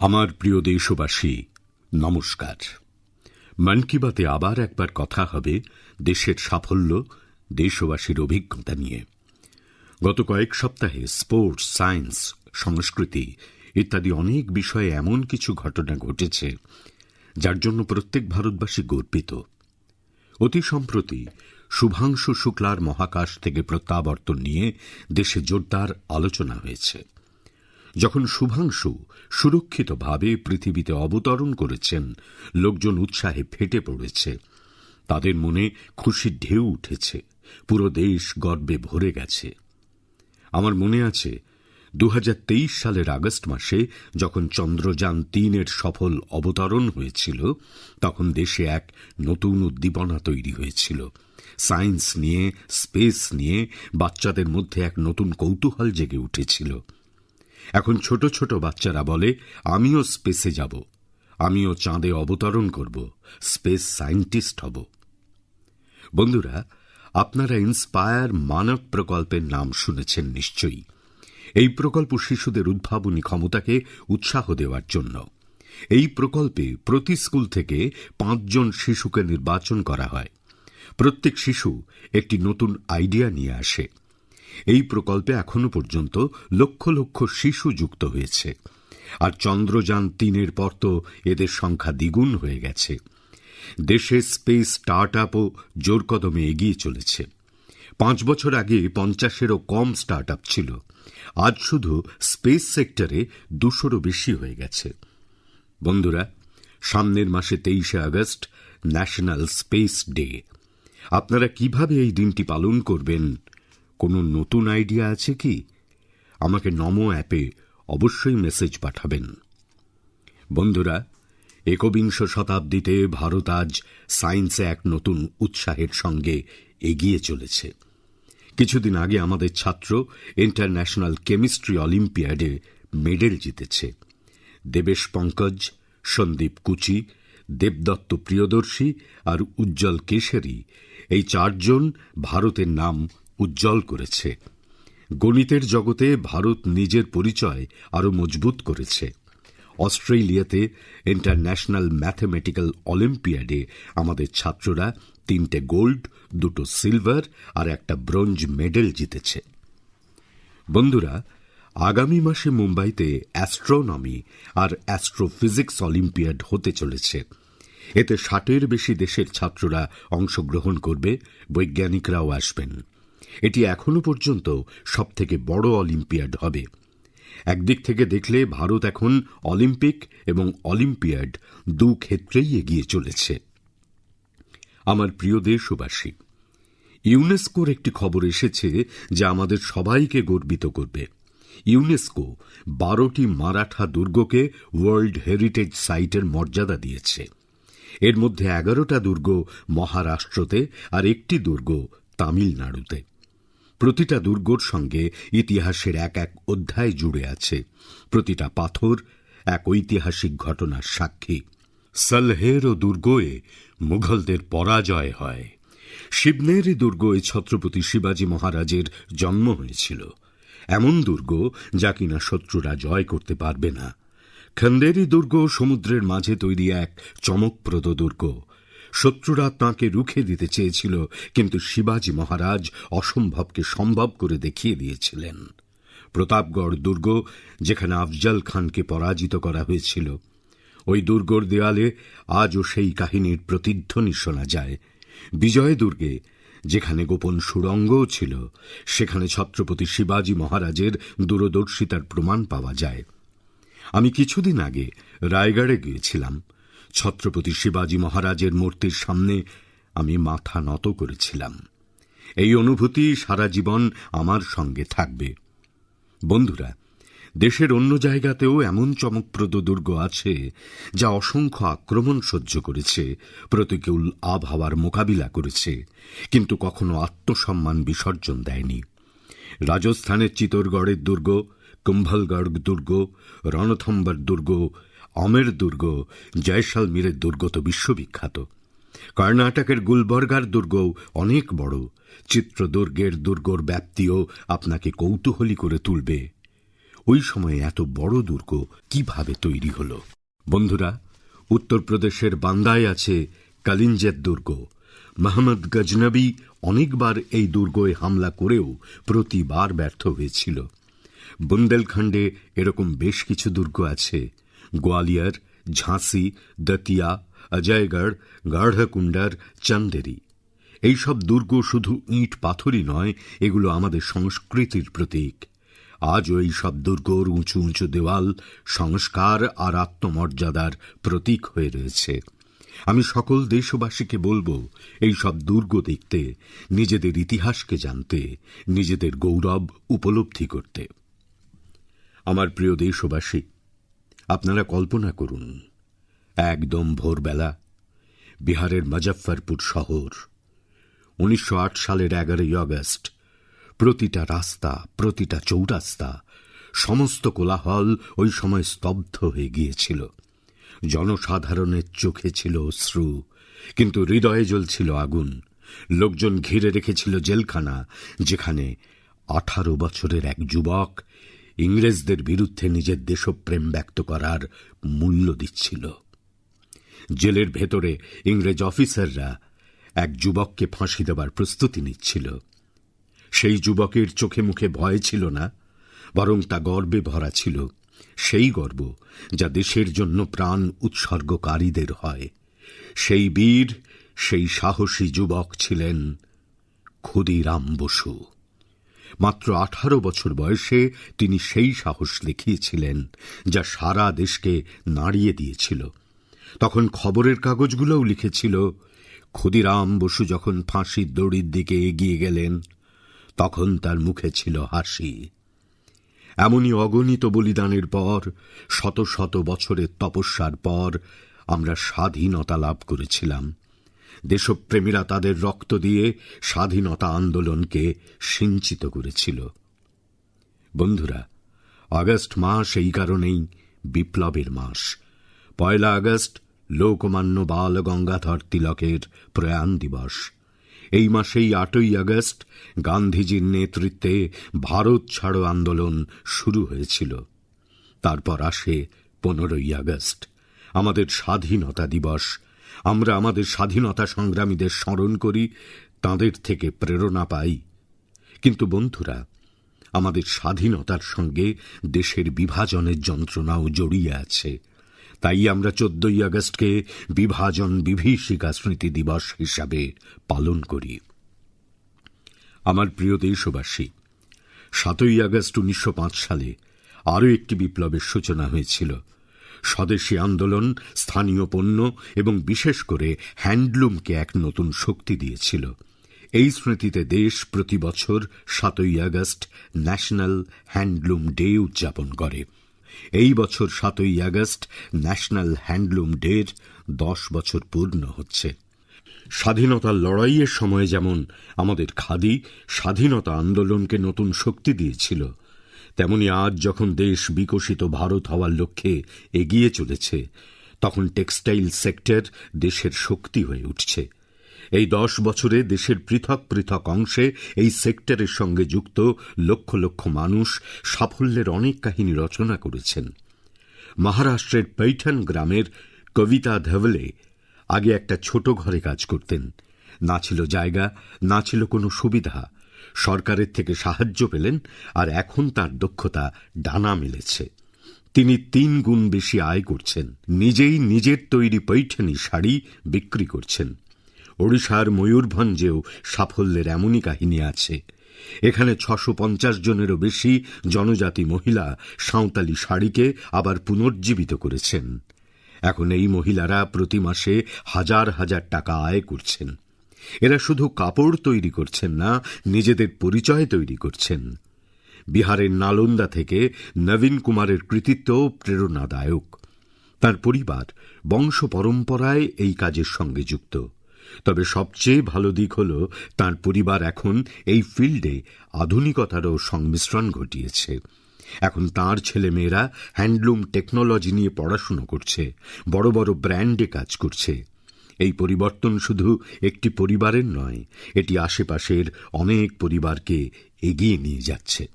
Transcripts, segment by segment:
আমার প্রিয় দেশবাসী, নমস্কার। মন কি বাতে আবার একবার কথা হবে দেশের সাফল্য, দেশবাসীর অভিজ্ঞতা নিয়ে। গত কয়েক সপ্তাহে স্পোর্টস, সায়েন্স, সংস্কৃতি ইত্যাদি অনেক বিষয়ে এমন কিছু ঘটনা ঘটেছে, যার জন্য প্রত্যেক ভারতবাসী গর্বিত। অতি সম্প্রতি শুভাংশু শুক্লার মহাকাশ থেকে প্রত্যাবর্তন নিয়ে দেশে জোরদার আলোচনা হয়েছে। যখন শুভাংশু সুরক্ষিতভাবে পৃথিবীতে অবতরণ করেছেন, লোকজন উৎসাহে ফেটে পড়েছে। তাদের মনে খুশির ঢেউ উঠেছে। পুরো দেশ গর্বে ভরে গেছে। আমার মনে আছে দু হাজার তেইশ সালের আগস্ট মাসে যখন চন্দ্রযান তিনের সফল অবতরণ হয়েছিল, তখন দেশে এক নতুন উদ্দীপনা তৈরি হয়েছিল। সায়েন্স নিয়ে, স্পেস নিয়ে বাচ্চাদের মধ্যে এক নতুন কৌতূহল জেগে উঠেছিল। এখন ছোট ছোট বাচ্চারা বলে, আমিও স্পেসে যাব। আমিও চাঁদে অবতরণ করব। স্পেস সায়েন্টিস্ট হব। বন্ধুরা, আপনারা ইন্সপায়ার মানব প্রকল্পের নাম শুনেছেন নিশ্চয়ই। এই প্রকল্প শিশুদের উদ্ভাবনী ক্ষমতাকে উৎসাহ দেওয়ার জন্য। এই প্রকল্পে প্রতি স্কুল থেকে পাঁচজন শিশুকে নির্বাচন করা হয়। প্রত্যেক শিশু একটি নতুন আইডিয়া নিয়ে আসে। এই প্রকল্পে এখনও পর্যন্ত লক্ষ লক্ষ শিশু যুক্ত হয়েছে। আর চন্দ্রযান তিনের পর তো এদের সংখ্যা দ্বিগুণ হয়ে গেছে। দেশে স্পেস স্টার্ট আপও জোর কদমে এগিয়ে চলেছে। পাঁচ বছর আগে পঞ্চাশেরও কম স্টার্ট আপ ছিল। আজ শুধু স্পেস সেক্টরে দুশোরও বেশি হয়ে গেছে। বন্ধুরা, সামনের মাসে তেইশে আগস্ট, ন্যাশনাল স্পেস ডে। আপনারা কীভাবে এই দিনটি পালন করবেন কোনো নতুন আইডিয়া আছে কি? আমাকে নমো অ্যাপে অবশ্যই মেসেজ পাঠাবেন। বন্ধুরা, একবিংশ শতাব্দীতে ভারত আজ সায়েন্সে এক নতুন উৎসাহের সঙ্গে এগিয়ে চলেছে। কিছুদিন আগে আমাদের ছাত্র ইন্টারন্যাশনাল কেমিস্ট্রি অলিম্পিয়াডে মেডেল জিতেছে। দেবেশ পঙ্কজ, সন্দীপ কুচি, দেবদত্ত প্রিয়দর্শী আর উজ্জ্বল কেশরী, এই চারজন ভারতের নাম উজ্জ্বল করেছে। গণিতের জগতে ভারত নিজের পরিচয় আরও মজবুত করেছে। অস্ট্রেলিয়াতে ইন্টারন্যাশনাল ম্যাথমেটিক্যাল অলিম্পিয়াডে আমাদের ছাত্ররা তিনটে গোল্ড, দুটো সিলভার আর একটা ব্রোঞ্জ মেডেল জিতেছে। বন্ধুরা, আগামী মাসে মুম্বাইতে অ্যাস্ট্রোনমি আর অ্যাস্ট্রোফিজিক্স অলিম্পিয়াড হতে চলেছে। এতে ষাটের বেশি দেশের ছাত্ররা অংশগ্রহণ করবে, বৈজ্ঞানিকরাও আসবেন। এটি এখনও পর্যন্ত সবথেকে বড় অলিম্পিয়াড হবে। একদিক থেকে দেখলে ভারত এখন অলিম্পিক এবং অলিম্পিয়াড দু ক্ষেত্রেই এগিয়ে চলেছে। আমার প্রিয় দেশবাসী, ইউনেস্কোর একটি খবর এসেছে যা আমাদের সবাইকে গর্বিত করবে। ইউনেস্কো বারোটি মারাঠা দুর্গকে ওয়ার্ল্ড হেরিটেজ সাইটের মর্যাদা দিয়েছে। এর মধ্যে এগারোটা দুর্গ মহারাষ্ট্রতে আর একটি দুর্গ তামিলনাড়ুতে। প্রতিটা দুর্গর সঙ্গে ইতিহাসের এক এক অধ্যায় জুড়ে আছে। প্রতিটা পাথর এক ঐতিহাসিক ঘটনার সাক্ষী। সলহের ও দুর্গয়ে মুঘলদের পরাজয় হয়। শিবনেরি দুর্গয়ে ছত্রপতি শিবাজী মহারাজের জন্ম হয়েছিল। এমন দুর্গ যা কিনা শত্রুরা জয় করতে পারবে না। খন্দেরি দুর্গ সমুদ্রের মাঝে তৈরি এক চমকপ্রদ দুর্গ। শত্রুরা তাঁকে রুখে দিতে চেয়েছিল, কিন্তু শিবাজী মহারাজ অসম্ভবকে সম্ভব করে দেখিয়ে দিয়েছিলেন। প্রতাপগড় দুর্গ, যেখানে আফজল খানকে পরাজিত করা হয়েছিল, ওই দুর্গর দেয়ালে আজও সেই কাহিনীর প্রতিধ্বনি শোনা যায়। বিজয় দুর্গে যেখানে গোপন সুড়ঙ্গও ছিল, সেখানে ছত্রপতি শিবাজী মহারাজের দূরদর্শিতার প্রমাণ পাওয়া যায়। আমি কিছুদিন আগে রায়গড়ে গিয়েছিলাম। ছত্রপতি শিবাজী মহারাজের মূর্তির সামনে আমি মাথা নত করেছিলাম। এই অনুভূতি সারা জীবন আমার সঙ্গে থাকবে। বন্ধুরা, দেশের অন্য জায়গাতেও এমন চমকপ্রদ দুর্গ আছে যা অসংখ্য আক্রমণ সহ্য করেছে, প্রতিকূল আবহাওয়ার মোকাবিলা করেছে, কিন্তু কখনো আত্মসম্মান বিসর্জন দেয়নি। রাজস্থানের চিতোরগড়ের দুর্গ, কুম্ভলগড় দুর্গ, রণথম্বর দুর্গ আমের দুর্গ, জয়সালমীরের দুর্গ তো বিশ্ববিখ্যাত। কর্ণাটকের গুলবর্গার দুর্গও অনেক বড়। চিত্রদুর্গের দুর্গর ব্যাপ্তিও আপনাকে কৌতূহলী করে তুলবে। ওই সময়ে এত বড় দুর্গ কীভাবে তৈরি হল? বন্ধুরা, উত্তরপ্রদেশের বান্দায় আছে কালিঞ্জের দুর্গ। মোহাম্মদ গজনবী অনেকবার এই দুর্গয়ে হামলা করেও প্রতিবার ব্যর্থ হয়েছিল। বুন্দেলখণ্ডে এরকম বেশ কিছু দুর্গ আছে। গোয়ালিয়র, ঝাঁসি, দতিয়া, অজয়গড়, গাঢ়কুণ্ডার, চন্দেরি। এইসব দুর্গ শুধু ইট পাথরই নয়, এগুলো আমাদের সংস্কৃতির প্রতীক। আজও এই সব দুর্গর উঁচু উঁচু দেওয়াল সংস্কার আর আত্মমর্যাদার প্রতীক হয়ে রয়েছে। আমি সকল দেশবাসীকে বলব এই সব দুর্গ দেখতে, নিজেদের ইতিহাসকে জানতে, নিজেদের গৌরব উপলব্ধি করতে। আমার প্রিয় দেশবাসী আপনারা কল্পনা করুন, একদম ভোরবেলা বিহারের মুজফ্ফরপুর শহর, উনিশশো আট সালের এগারোই আগস্ট, প্রতিটা রাস্তা, প্রতিটা চৌরাস্তা, সমস্ত কোলাহল ওই সময় স্তব্ধ হয়ে গিয়েছিল। জনসাধারণের চোখে ছিল অশ্রু, কিন্তু হৃদয়ে জ্বলছিল আগুন। লোকজন ঘিরে রেখেছিল জেলখানা, যেখানে আঠারো বছরের এক যুবক ইংরেজদের বিরুদ্ধে নিজের দেশপ্রেম ব্যক্ত করার মূল্য দিচ্ছিল। জেলের ভেতরে ইংরেজ অফিসাররা এক যুবককে ফাঁসি দেবার প্রস্তুতি নিচ্ছিল। সেই যুবকের চোখে মুখে ভয় ছিল না, বরং তা গর্বে ভরা ছিল। সেই গর্ব যা দেশের জন্য প্রাণ উৎসর্গকারীদের হয়। সেই বীর, সেই সাহসী যুবক ছিলেন ক্ষুদিরাম বসু। মাত্র আঠারো বছর বয়সে তিনি সেই সাহস দেখিয়েছিলেন যা সারা দেশকে নাড়িয়ে দিয়েছিল। তখন খবরের কাগজগুলোও লিখেছিল, ক্ষুদিরাম বসু যখন ফাঁসির দড়ির দিকে এগিয়ে গেলেন, তখন তার মুখে ছিল হাসি। এমনই অগণিত বলিদানের পর, শত শত বছরের তপস্যার পর আমরা স্বাধীনতা লাভ করেছিলাম। দেশপ্রেমীরা তাদের রক্ত দিয়ে স্বাধীনতা আন্দোলনকে সিঞ্চিত করেছিল। বন্ধুরা, আগস্ট মাস এই কারণেই বিপ্লবের মাস। পয়লা আগস্ট লোকমান্য বাল গঙ্গাধর তিলকের প্রয়াণ দিবস। এই মাসেই আটই আগস্ট গান্ধীজির নেতৃত্বে ভারত ছাড়ো আন্দোলন শুরু হয়েছিল। তারপর আসে পনেরোই আগস্ট, আমাদের স্বাধীনতা দিবস আমরা আমাদের স্বাধীনতা সংগ্রামীদের স্মরণ করি, তাঁদের থেকে প্রেরণা পাই। কিন্তু বন্ধুরা, আমাদের স্বাধীনতার সঙ্গে দেশের বিভাজনের যন্ত্রণাও জড়িয়ে আছে। তাই আমরা চোদ্দই আগস্টকে বিভাজন বিভীষিকা স্মৃতি দিবস হিসাবে পালন করি। আমার প্রিয় দেশবাসী, সাতই আগস্ট উনিশশো পাঁচ সালে আরও একটি বিপ্লবের সূচনা হয়েছিল। স্বদেশী আন্দোলন, স্থানীয় পণ্য এবং বিশেষ করে হ্যান্ডলুমকে এক নতুন শক্তি দিয়েছিল। এই স্মৃতিতে দেশ প্রতি বছর সাতই আগস্ট ন্যাশনাল হ্যান্ডলুম ডে উদযাপন করে। এই বছর সাতই আগস্ট ন্যাশনাল হ্যান্ডলুম ডের দশ বছর পূর্ণ হচ্ছে। স্বাধীনতার লড়াইয়ের সময় যেমন আমাদের খাদি স্বাধীনতা আন্দোলনকে নতুন শক্তি দিয়েছিল তেমনি আজ যখন দেশ বিকশিত ভারত হওয়ার লক্ষ্যে এগিয়ে চলেছে, তখন টেক্সটাইল সেক্টর দেশের শক্তি হয়ে উঠছে। এই দশ বছরে দেশের পৃথক পৃথক অংশে এই সেক্টরের সঙ্গে যুক্ত লক্ষ লক্ষ মানুষ সাফল্যের অনেক কাহিনী রচনা করেছেন। মহারাষ্ট্রের পৈঠন গ্রামের কবিতা ধবলে আগে একটা ছোট ঘরে কাজ করতেন। না ছিল জায়গা, না ছিল কোনো সুবিধা। সরকারের থেকে সাহায্য পেলেন আর এখন তার দক্ষতা ডানা মেলেছে। তিনি তিন গুণ বেশি আয় করছেন। নিজেই নিজের তৈরি পৈঠনি শাড়ি বিক্রি করছেন। ওড়িশার ময়ূরভঞ্জেও সাফল্যের এমনই কাহিনী আছে। এখানে ছশো পঞ্চাশ জনেরও বেশি জনজাতি মহিলা সাঁওতালি শাড়িকে আবার পুনর্জীবিত করেছেন। এখন এই মহিলারা প্রতি মাসে হাজার হাজার টাকা আয় করছেন। এরা শুধু কাপড় তৈরি করছেন না, নিজেদের পরিচয় তৈরি করছেন। বিহারের নালন্দা থেকে নবীন কুমারের কৃতিত্ব প্রেরণাদায়ক। তার পরিবার বংশ পরম্পরায় এই কাজের সঙ্গে যুক্ত। তবে সবচেয়ে ভালো দিক হল, তার পরিবার এখন এই ফিল্ডে আধুনিকতারও সংমিশ্রণ ঘটিয়েছে। এখন তার ছেলেমেয়েরা হ্যান্ডলুম টেকনোলজি নিয়ে পড়াশুনো করছে, বড় বড় ব্র্যান্ডে কাজ করছে। এই পরিবর্তন শুধু একটি পরিবারের নয়, এটি আশেপাশের অনেক পরিবারকে এগিয়ে নিয়ে যাচ্ছে।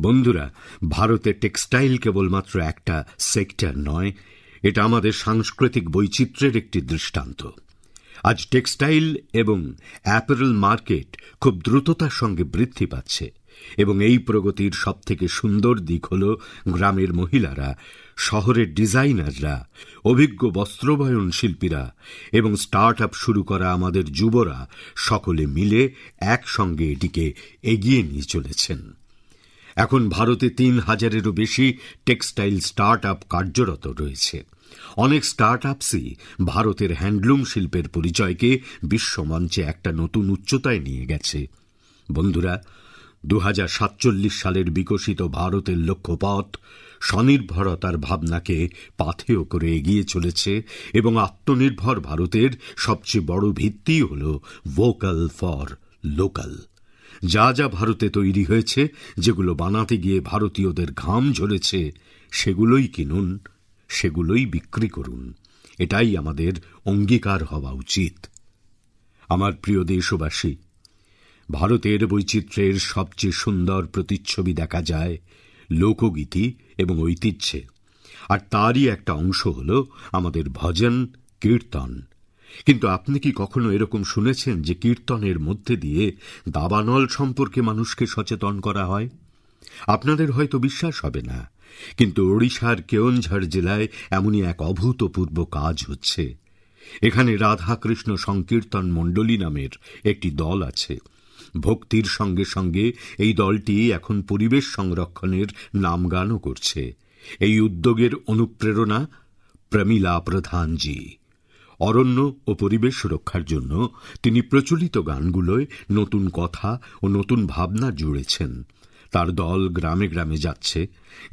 বন্ধুরা, ভারতে টেক্সটাইল কেবলমাত্র একটা সেক্টর নয়, এটা আমাদের সাংস্কৃতিক বৈচিত্র্যের একটি দৃষ্টান্ত। আজ টেক্সটাইল এবং অ্যাপারেল মার্কেট খুব দ্রুততার সঙ্গে বৃদ্ধি পাচ্ছে এবং এই প্রগতির সবথেকে সুন্দর দিক হল গ্রামের মহিলারা শহরের ডিজাইনাররা, অভিজ্ঞ বস্ত্রবয়ন শিল্পীরা এবং স্টার্ট আপ শুরু করা আমাদের যুবরা সকলে মিলে একসঙ্গে এটিকে এগিয়ে নিয়ে চলেছেন। এখন ভারতে তিন হাজারেরও বেশি টেক্সটাইল স্টার্ট আপ কার্যরত রয়েছে। অনেক স্টার্ট আপসই ভারতের হ্যান্ডলুম শিল্পের পরিচয়কে বিশ্বমঞ্চে একটা নতুন উচ্চতায় নিয়ে গেছে। বন্ধুরা দু হাজার সাতচল্লিশ সালের বিকশিত ভারতের লক্ষ্যপথ স্বনির্ভরতার ভাবনাকে পাথেয় করে এগিয়ে চলেছে এবং আত্মনির্ভর ভারতের সবচেয়ে বড় ভিত্তি হল ভোকাল ফর লোকাল যা যা ভারতে তৈরি হয়েছে, যেগুলো বানাতে গিয়ে ভারতীয়দের ঘাম ঝরেছে, সেগুলোই কিনুন, সেগুলোই বিক্রি করুন। এটাই আমাদের অঙ্গীকার হওয়া উচিত। আমার প্রিয় দেশবাসী, ভারতের বৈচিত্র্যের সবচেয়ে সুন্দর প্রতিচ্ছবি দেখা যায় লোকগীতি এবং ঐতিহ্যে। আর তারই একটা অংশ হল আমাদের ভজন, কীর্তন। কিন্তু আপনি কি কখনো এরকম শুনেছেন যে কীর্তনের মধ্যে দিয়ে দাবানল সম্পর্কে মানুষকে সচেতন করা হয়? আপনাদের হয়তো বিশ্বাস হবে না, কিন্তু ওড়িশার কেওনঝড় জেলায় এমনই এক অভূতপূর্ব কাজ হচ্ছে। এখানে রাধাকৃষ্ণ সংকীর্তন মণ্ডলী নামের একটি দল আছে। ভক্তির সঙ্গে সঙ্গে এই দলটি এখন পরিবেশ সংরক্ষণের নামগানও করছে। এই উদ্যোগের অনুপ্রেরণা প্রমীলা প্রধানজি। অরণ্য ও পরিবেশ রক্ষার জন্য তিনি প্রচলিত গানগুলোয় নতুন কথা ও নতুন ভাবনা জুড়েছেন। তার দল গ্রামে গ্রামে যাচ্ছে।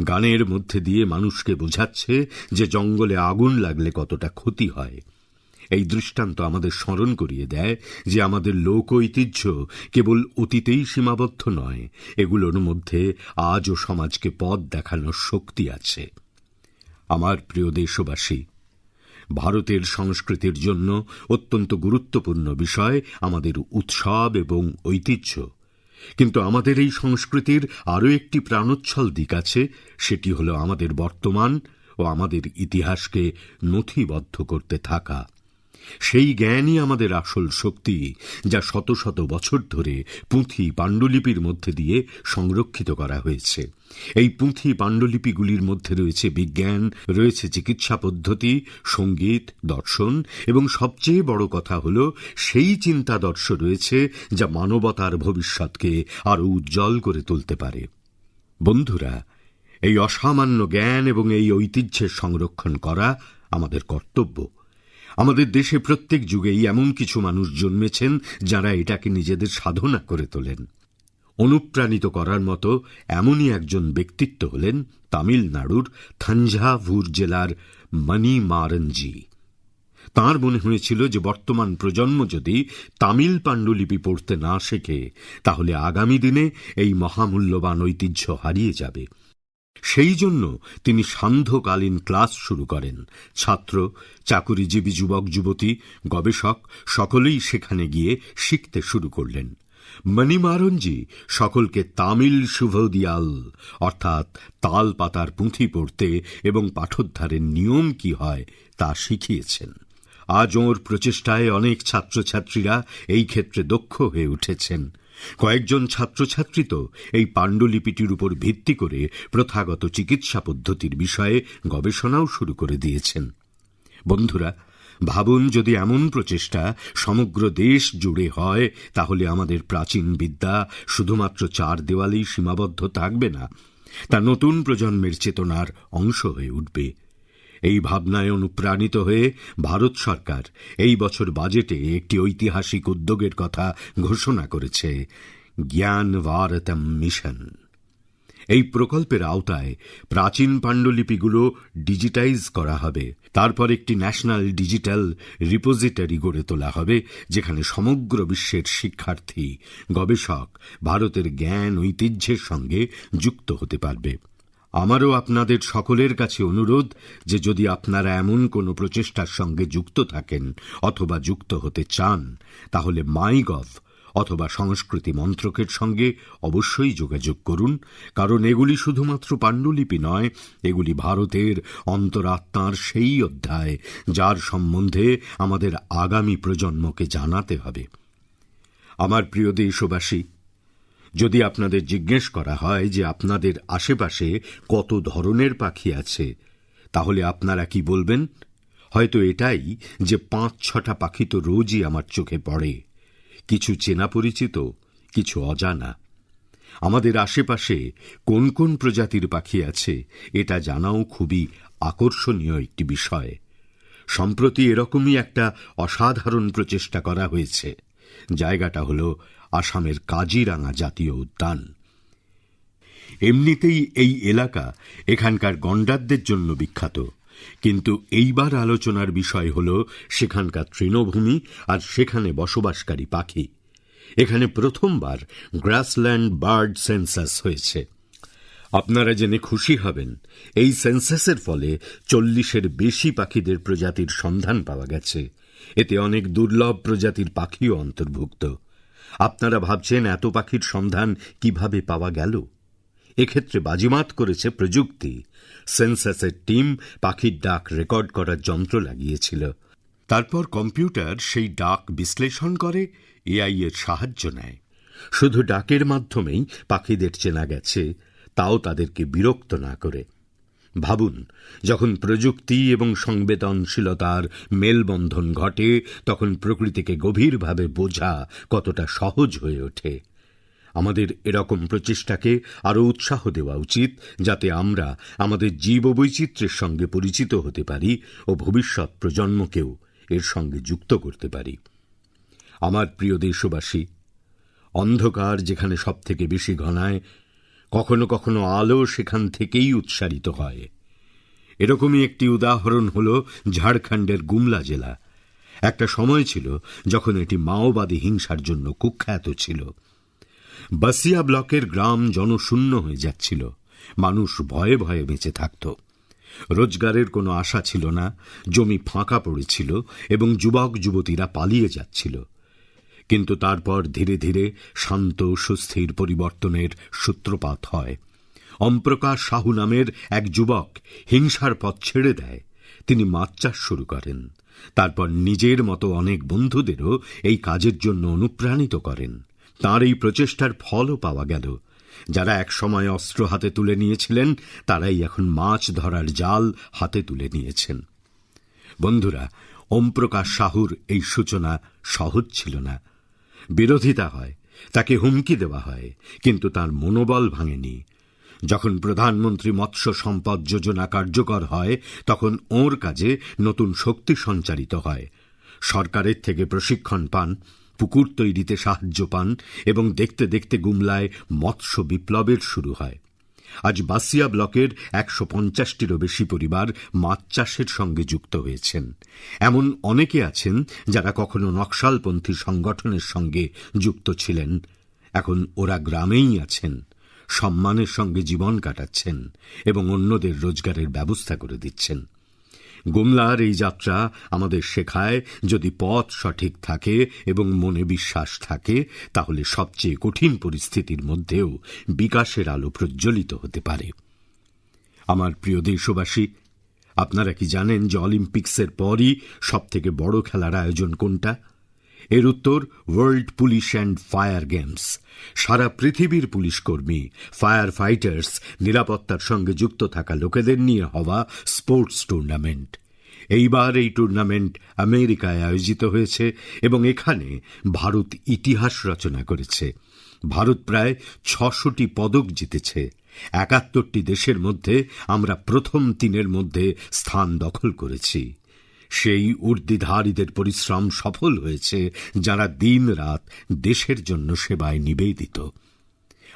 গানের মধ্যে দিয়ে মানুষকে বোঝাচ্ছে যে জঙ্গলে আগুন লাগলে কতটা ক্ষতি হয়। এই দৃষ্টান্ত আমাদের স্মরণ করিয়ে দেয় যে আমাদের লোক ঐতিহ্য কেবল অতীতেই সীমাবদ্ধ নয়, এগুলোর মধ্যে আজও সমাজকে পথ দেখানোর শক্তি আছে। আমার প্রিয় দেশবাসী, ভারতের সংস্কৃতির জন্য অত্যন্ত গুরুত্বপূর্ণ বিষয় আমাদের উৎসব এবং ঐতিহ্য। কিন্তু আমাদের এই সংস্কৃতির আরও একটি প্রাণোচ্ছল দিক আছে, সেটি হল আমাদের বর্তমান ও আমাদের ইতিহাসকে নথিবদ্ধ করতে থাকা। সেই জ্ঞানই আমাদের আসল শক্তি, যা শত শত বছর ধরে পুঁথি পাণ্ডুলিপির মধ্যে দিয়ে সংরক্ষিত করা হয়েছে। এই পুঁথি পাণ্ডুলিপিগুলির মধ্যে রয়েছে বিজ্ঞান, রয়েছে চিকিৎসা পদ্ধতি, সংগীত, দর্শন, এবং সবচেয়ে বড় কথা হল, সেই চিন্তাদর্শ রয়েছে যা মানবতার ভবিষ্যৎকে আরও উজ্জ্বল করে তুলতে পারে। বন্ধুরা, এই অসামান্য জ্ঞান এবং এই ঐতিহ্যের সংরক্ষণ করা আমাদের কর্তব্য। আমাদের দেশে প্রত্যেক যুগেই এমন কিছু মানুষ জন্মেছেন যারা এটাকে নিজেদের সাধনা করে তোলেন। অনুপ্রাণিত করার মতো এমনই একজন ব্যক্তিত্ব হলেন তামিলনাড়ুর থাঞ্জাভুর জেলার মণি মারঞ্জি তাঁর মনে হয়েছিল যে বর্তমান প্রজন্ম যদি তামিল পাণ্ডুলিপি পড়তে না শেখে, তাহলে আগামী দিনে এই মহামূল্যবান ঐতিহ্য হারিয়ে যাবে। সেই জন্য তিনি সান্ধ্যকালীন ক্লাস শুরু করেন। ছাত্র, চাকুরিজীবী যুবক, যুবতী, গবেষক, সকলেই সেখানে গিয়ে শিখতে শুরু করলেন। মণিমারঞ্জি সকলকে তামিল শুভদিয়াল অর্থাৎ তাল পাতার পুঁথি পড়তে এবং পাঠোদ্ধারের নিয়ম কি হয় তা শিখিয়েছেন। আজ ওঁর প্রচেষ্টায় অনেক ছাত্রছাত্রীরা এই ক্ষেত্রে দক্ষ হয়ে উঠেছেন। কয়েকজন ছাত্রছাত্রী তো এই পাণ্ডুলিপিটির উপর ভিত্তি করে প্রথাগত চিকিৎসা পদ্ধতির বিষয়ে গবেষণাও শুরু করে দিয়েছেন। বন্ধুরা, ভাবুন যদি এমন প্রচেষ্টা সমগ্র দেশ জুড়ে হয়, তাহলে আমাদের প্রাচীন বিদ্যা শুধুমাত্র চার দেওয়ালেই সীমাবদ্ধ থাকবে না, তা নতুন প্রজন্মের চেতনার অংশ হয়ে উঠবে। এই ভাবনায় অনুপ্রাণিত হয়ে ভারত সরকার এই বছর বাজেটে একটি ঐতিহাসিক উদ্যোগের কথা ঘোষণা করেছে, জ্ঞান ভারতম মিশন। এই প্রকল্পের আওতায় প্রাচীন পাণ্ডুলিপিগুলো ডিজিটাইজ করা হবে। তারপর একটি ন্যাশনাল ডিজিটাল রিপোজিটরি গড়ে তোলা হবে, যেখানে সমগ্র বিশ্বের শিক্ষার্থী, গবেষক, ভারতের জ্ঞান ঐতিহ্যের সঙ্গে যুক্ত হতে পারবে। আমারও আপনাদের সকলের কাছে অনুরোধ যে যদি আপনারা এমন কোনো প্রচেষ্টার সঙ্গে যুক্ত থাকেন অথবা যুক্ত হতে চান, তাহলে মাই গভ অথবা সংস্কৃতি মন্ত্রকের সঙ্গে অবশ্যই যোগাযোগ করুন, কারণ এগুলি শুধুমাত্র পাণ্ডুলিপি নয়, এগুলি ভারতের অন্তরাত্মার সেই অধ্যায় যার সম্বন্ধে আমাদের আগামী প্রজন্মকে জানাতে হবে। আমার প্রিয় দেশবাসী যদি আপনাদের জিজ্ঞেস করা হয় যে আপনাদের আশেপাশে কত ধরনের পাখি আছে, তাহলে আপনারা কি বলবেন? হয়তো এটাই যে পাঁচ ছটা পাখি তো রোজই আমার চোখে পড়ে। কিছু চেনা পরিচিত, কিছু অজানা। আমাদের আশেপাশে কোন কোন প্রজাতির পাখি আছে, এটা জানাও খুবই আকর্ষণীয় একটি বিষয়। সম্প্রতি এরকমই একটা অসাধারণ প্রচেষ্টা করা হয়েছে। জায়গাটা হল আসামের কাজিরাঙা জাতীয় উদ্যান। এমনিতেই এই এলাকা এখানকার গণ্ডারদের জন্য বিখ্যাত। কিন্তু এইবার আলোচনার বিষয় হল সেখানকার তৃণভূমি আর সেখানে বসবাসকারী পাখি। এখানে প্রথমবার গ্রাসল্যান্ড বার্ড সেন্সাস হয়েছে। আপনারা জেনে খুশি হবেন, এই সেন্সাসের ফলে চল্লিশের বেশি পাখিদের প্রজাতির সন্ধান পাওয়া গেছে। এতে অনেক দুর্লভ প্রজাতির পাখিও অন্তর্ভুক্ত। আপনারা ভাবছেন এত পাখির সন্ধান কীভাবে পাওয়া গেল? এক্ষেত্রে বাজিমাত করেছে প্রযুক্তি। সেন্সাসের টিম পাখির ডাক রেকর্ড করার যন্ত্র লাগিয়েছিল। তারপর কম্পিউটার সেই ডাক বিশ্লেষণ করে, এআই এর সাহায্য নেয়। শুধু ডাকের মাধ্যমেই পাখিদের চেনা গেছে, তাও তাদেরকে বিরক্ত না করে। ভাবুন, যখন প্রযুক্তি এবং সংবেদনশীলতার মেলবন্ধন ঘটে, তখন প্রকৃতিকে গভীরভাবে বোঝা কতটা সহজ হয়ে ওঠে। আমাদের এরকম প্রচেষ্টাকে আরও উৎসাহ দেওয়া উচিত, যাতে আমরা আমাদের জীববৈচিত্র্যের সঙ্গে পরিচিত হতে পারি ও ভবিষ্যৎ প্রজন্মকেও এর সঙ্গে যুক্ত করতে পারি। আমার প্রিয় দেশবাসী, অন্ধকার যেখানে সবথেকে বেশি ঘনায় কখনো কখনো আলো সেখান থেকেই উৎসারিত হয়। এরকমই একটি উদাহরণ হল ঝাড়খণ্ডের গুমলা জেলা। একটা সময় ছিল যখন এটি মাওবাদী হিংসার জন্য কুখ্যাত ছিল। বাসিয়া ব্লকের গ্রাম জনশূন্য হয়ে যাচ্ছিল। মানুষ ভয়ে ভয়ে বেঁচে থাকত। রোজগারের কোনো আশা ছিল না, জমি ফাঁকা পড়েছিল এবং যুবক যুবতীরা পালিয়ে যাচ্ছিল। কিন্তু তারপর ধীরে ধীরে শান্ত, সুস্থির পরিবর্তনের সূত্রপাত হয়। অমপ্রকাশ সাহু নামের এক যুবক হিংসার পথ ছেড়ে দেয়। তিনি মাছ চাষ শুরু করেন। তারপর নিজের মতো অনেক বন্ধুদেরও এই কাজের জন্য অনুপ্রাণিত করেন। তার এই প্রচেষ্টার ফলও পাওয়া গেল। যারা এক সময় অস্ত্র হাতে তুলে নিয়েছিলেন, তারাই এখন মাছ ধরার জাল হাতে তুলে নিয়েছেন। বন্ধুরা ওমপ্রকাশ সাহুর এই সূচনা সহজ ছিল না। বিরোধিতা হয়, তাকে হুমকি দেওয়া হয়, কিন্তু তার মনোবল ভাঙেনি। যখন প্রধানমন্ত্রী মৎস্য সম্পদ যোজনা কার্যকর হয়, তখন ওর কাজে নতুন শক্তি সঞ্চারিত হয়। সরকারের থেকে প্রশিক্ষণ পান, পুকুর তৈরিতে সাহায্য পান এবং দেখতে দেখতে গুমলায় মৎস্য বিপ্লবের শুরু হয়। আজ বাসিয়া ব্লকের একশো পঞ্চাশটিরও বেশি পরিবার মাছ চাষের সঙ্গে যুক্ত হয়েছেন। এমন অনেকে আছেন যারা কখনো নকশালপন্থী সংগঠনের সঙ্গে যুক্ত ছিলেন। এখন ওরা গ্রামেই আছেন, সম্মানের সঙ্গে জীবন কাটাচ্ছেন এবং অন্যদের রোজগারের ব্যবস্থা করে দিচ্ছেন। গুমলার এই যাত্রা আমাদের শেখায়, যদি পথ সঠিক থাকে এবং মনে বিশ্বাস থাকে, তাহলে সবচেয়ে কঠিন পরিস্থিতির মধ্যেও বিকাশের আলো প্রজ্বলিত হতে পারে। আমার প্রিয় দেশবাসী, আপনারা কি জানেন যে অলিম্পিক্সের পরই সবথেকে বড় খেলার আয়োজন কোনটা? এর উত্তর world police and fire games সারা পৃথিবীর পুলিশকর্মী ফায়ার ফাইটার্স নিরাপত্তার সঙ্গে যুক্ত থাকা লোকেদের নিয়ে হওয়া স্পোর্টস টুর্নামেন্ট এইবার এই টুর্নামেন্ট আমেরিকায় আয়োজিত হয়েছে এবং এখানে ভারত ইতিহাস রচনা করেছে। ভারত প্রায় ছশোটি পদক জিতেছে। একাত্তরটি দেশের মধ্যে আমরা প্রথম তিনের মধ্যে স্থান দখল করেছি। সেই ঊর্ধ্বধারীদের পরিশ্রম সফল হয়েছে যারা দিন রাত দেশের জন্য সেবায় নিবেদিত।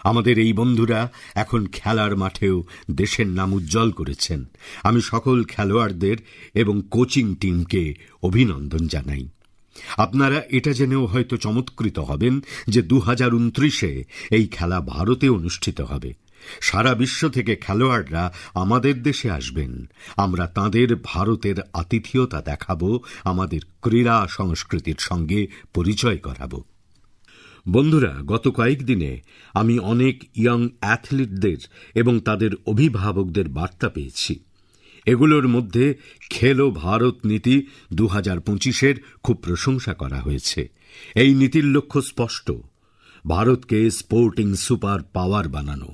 আমাদের এই বন্ধুরা এখন খেলার মাঠেও দেশের নাম উজ্জ্বল করেছেন। আমি সকল খেলোয়াড়দের এবং কোচিং টিমকে অভিনন্দন জানাই। আপনারা এটা জেনেও হয়তো চমৎকৃত হবেন যে দু হাজার এই খেলা ভারতে অনুষ্ঠিত হবে। সারা বিশ্ব থেকে খেলোয়াড়রা আমাদের দেশে আসবেন। আমরা তাদের ভারতের আতিথেয়তা দেখাব, আমাদের ক্রীড়া সংস্কৃতির সঙ্গে পরিচয় করাব। বন্ধুরা, গত কয়েকদিনে আমি অনেক ইয়ং অ্যাথলিটদের এবং তাদের অভিভাবকদের বার্তা পেয়েছি। এগুলোর মধ্যে খেলো ভারত নীতি দু হাজার পঁচিশের খুব প্রশংসা করা হয়েছে। এই নীতির লক্ষ্য স্পষ্ট। ভারতকে স্পোর্টিং সুপার পাওয়ার বানানো।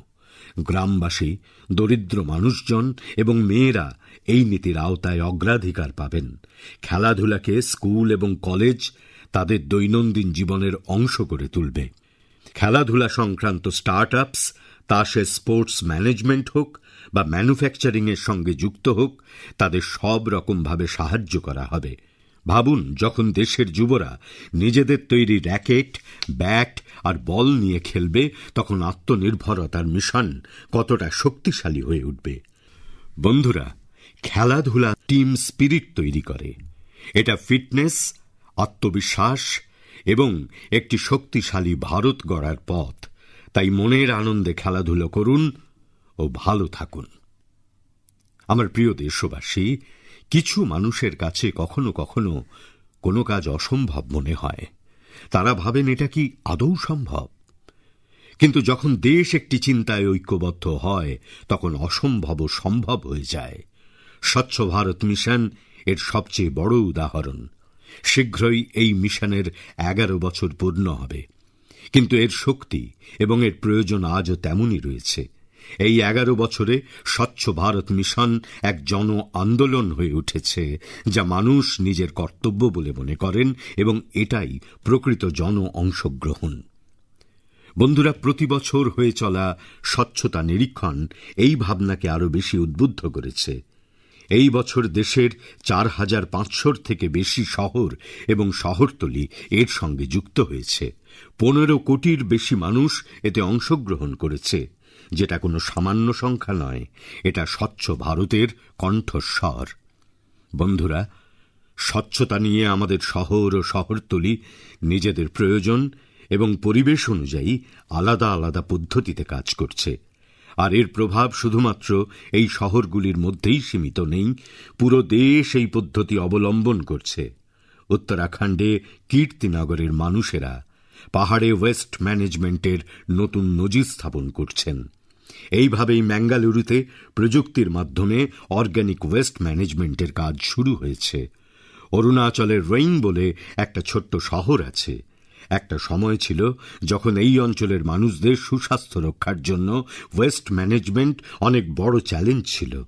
গ্রামবাসী, দরিদ্র মানুষজন এবং মেয়েরা এই নীতির আওতায় অগ্রাধিকার পাবেন। খেলাধুলাকে স্কুল এবং কলেজ তাদের দৈনন্দিন জীবনের অংশ করে তুলবে। খেলাধুলা সংক্রান্ত স্টার্ট আপস তা সে স্পোর্টস ম্যানেজমেন্ট হোক বা ম্যানুফ্যাকচারিং এর সঙ্গে যুক্ত হোক, তাদের সব রকমভাবে সাহায্য করা হবে। ভাবুন, যখন দেশের যুবরা নিজেদের তৈরি র্যাকেট, ব্যাট আর বল নিয়ে খেলবে, তখন আত্মনির্ভরতার মিশন কতটা শক্তিশালী হয়ে উঠবে। বন্ধুরা, খেলাধুলা টিম স্পিরিট তৈরি করে। এটা ফিটনেস, আত্মবিশ্বাস এবং একটি শক্তিশালী ভারত গড়ার পথ। তাই মনের আনন্দে খেলাধুলো করুন ও ভালো থাকুন। আমার প্রিয় দেশবাসী কিছু মানুষের কাছে কখনো কখনো কোনো কাজ অসম্ভব মনে হয়। তারা ভাবেন এটা কি আদৌ সম্ভব? কিন্তু যখন দেশ একটি চিন্তায় ঐক্যবদ্ধ হয়, তখন অসম্ভব সম্ভব হয়ে যায়। স্বচ্ছ ভারত মিশন এর সবচেয়ে বড় উদাহরণ। শীঘ্রই এই মিশনের এগারো বছর পূর্ণ হবে। কিন্তু এর শক্তি এবং এর প্রয়োজন আজও তেমনই রয়েছে। এই এগারো বছরে স্বচ্ছ ভারত মিশন এক জন আন্দোলন হয়ে উঠেছে, যা মানুষ নিজের কর্তব্য বলে মনে করেন এবং এটাই প্রকৃত জন অংশগ্রহণ। বন্ধুরা, প্রতি বছর হয়ে চলা স্বচ্ছতা নিরীক্ষণ এই ভাবনাকে আরও বেশি উদ্বুদ্ধ করেছে। এই বছর দেশের চার হাজার পাঁচশোর থেকে বেশি শহর এবং শহরতলি এর সঙ্গে যুক্ত হয়েছে। পনেরো কোটির বেশি মানুষ এতে অংশগ্রহণ করেছে। যেটা কোনো সামান্য সংখ্যা নয়, এটা স্বচ্ছ ভারতের কণ্ঠস্বর। বন্ধুরা, স্বচ্ছতা নিয়ে আমাদের শহর ও শহরতলি নিজেদের প্রয়োজন এবং পরিবেশ অনুযায়ী আলাদা আলাদা পদ্ধতিতে কাজ করছে। আর এর প্রভাব শুধুমাত্র এই শহরগুলির মধ্যেই সীমিত নেই, পুরো দেশ এই পদ্ধতি অবলম্বন করছে। উত্তরাখণ্ডে কীর্তিনগরের মানুষেরা পাহাড়ে ওয়েস্ট ম্যানেজমেন্টের নতুন নজির স্থাপন করছেন। এইভাবেই ম্যাঙ্গালুরুতে প্রযুক্তির মাধ্যমে অর্গ্যানিক ওয়েস্ট ম্যানেজমেন্টের কাজ শুরু হয়েছে। অরুণাচলের রেইন বলে একটা ছোট্ট শহর আছে। একটা সময় ছিল যখন এই অঞ্চলের মানুষদের সুস্বাস্থ্য রক্ষার জন্য ওয়েস্ট ম্যানেজমেন্ট অনেক বড় চ্যালেঞ্জ ছিল।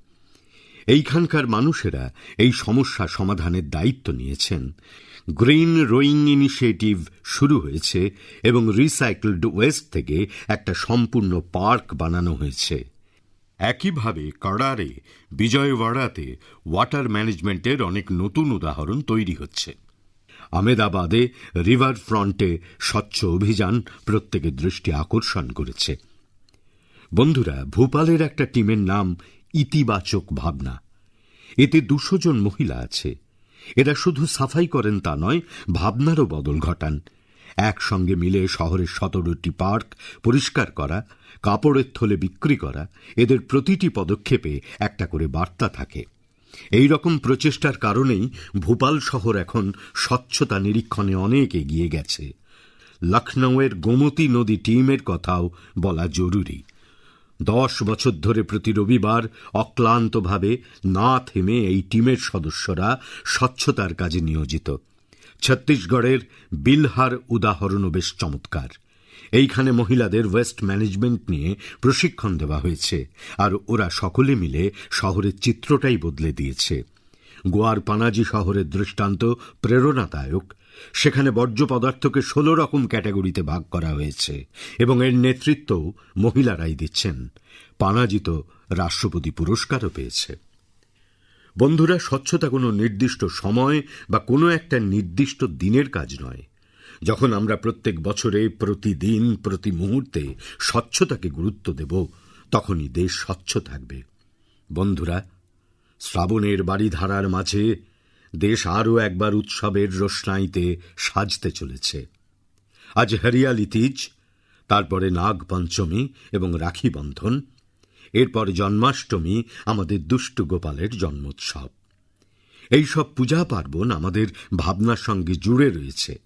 এইখানকার মানুষেরা এই সমস্যা সমাধানের দায়িত্ব নিয়েছেন। গ্রিন রোয়িং ইনিশিয়েটিভ শুরু হয়েছে এবং রিসাইকেলড ওয়েস্ট থেকে একটা সম্পূর্ণ পার্ক বানানো হয়েছে। একইভাবে কড়ারে, বিজয়ওয়াড়াতে ওয়াটার ম্যানেজমেন্টের অনেক নতুন উদাহরণ তৈরি হচ্ছে। আমেদাবাদে রিভার ফ্রন্টে স্বচ্ছ অভিযান প্রত্যেকের দৃষ্টি আকর্ষণ করেছে। বন্ধুরা, ভোপালের একটা টিমের নাম ইতিবাচক ভাবনা। এতে দুশো জন মহিলা আছে। এরা শুধু সাফাই করেন তা নয়, ভাবনারও বদল ঘটান। একসঙ্গে মিলে শহরের সতেরোটি পার্ক পরিষ্কার করা, কাপড়ের থলে বিক্রি করা, এদের প্রতিটি পদক্ষেপে একটা করে বার্তা থাকে। এই রকম প্রচেষ্টার কারণেই ভোপাল শহর এখন স্বচ্ছতা নিরীক্ষণে অনেক এগিয়ে গেছে। লখনৌয়ের গোমতী নদী টিমের কথাও বলা জরুরি। দশ বছর ধরে প্রতি রবিবার অক্লান্তভাবে না থেমে এই টিমের সদস্যরা স্বচ্ছতার কাজে নিয়োজিত। ছত্তিশগড়ের বিলহার উদাহরণও বেশ চমৎকার। এইখানে মহিলাদের ওয়েস্ট ম্যানেজমেন্ট নিয়ে প্রশিক্ষণ দেওয়া হয়েছে আর ওরা সকলে মিলে শহরের চিত্রটাই বদলে দিয়েছে। গোয়ার পানাজি শহরের দৃষ্টান্ত প্রেরণাদায়ক সেখানে বর্জ্য পদার্থকে ষোলো রকম ক্যাটাগরিতে ভাগ করা হয়েছে এবং এর নেতৃত্ব মহিলারাই দিচ্ছেন। পানাজি তো রাষ্ট্রপতি পুরস্কারও পেয়েছে। বন্ধুরা, স্বচ্ছতা কোনো নির্দিষ্ট সময় বা কোনো একটা নির্দিষ্ট দিনের কাজ নয়। যখন আমরা প্রত্যেক বছরে, প্রতিদিন, প্রতি মুহূর্তে স্বচ্ছতাকে গুরুত্ব দেব, তখনই দেশ স্বচ্ছ থাকবে। বন্ধুরা, শ্রাবণের বাড়িধারার মাঝে দেশ আরও একবার উৎসবের রোশনাইতে সাজতে চলেছে। আজ হরিয়ালি তিজ, তারপরে নাগ পঞ্চমী এবং রাখি বন্ধন এরপর জন্মাষ্টমী, আমাদের দুষ্টু গোপালের জন্মোৎসব। এইসব পূজা পার্বণ আমাদের ভাবনার সঙ্গে জুড়ে রয়েছে।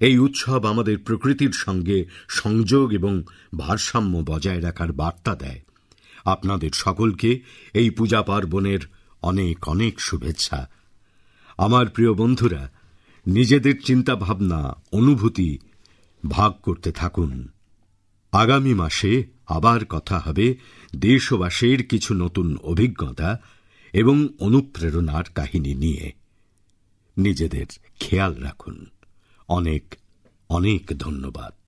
এই উৎসব আমাদের প্রকৃতির সঙ্গে সংযোগ এবং ভারসাম্য বজায় রাখার বার্তা দেয়। আপনাদের সকলকে এই পূজা পার্বণের অনেক অনেক শুভেচ্ছা। আমার প্রিয় বন্ধুরা, নিজেদের চিন্তা ভাবনা অনুভূতি ভাগ করতে থাকুন। আগামী মাসে আবার কথা হবে দেশবাসীর কিছু নতুন অভিজ্ঞতা এবং অনুপ্রেরণার কাহিনী নিয়ে। নিজেদের খেয়াল রাখুন। অনেক অনেক ধন্যবাদ।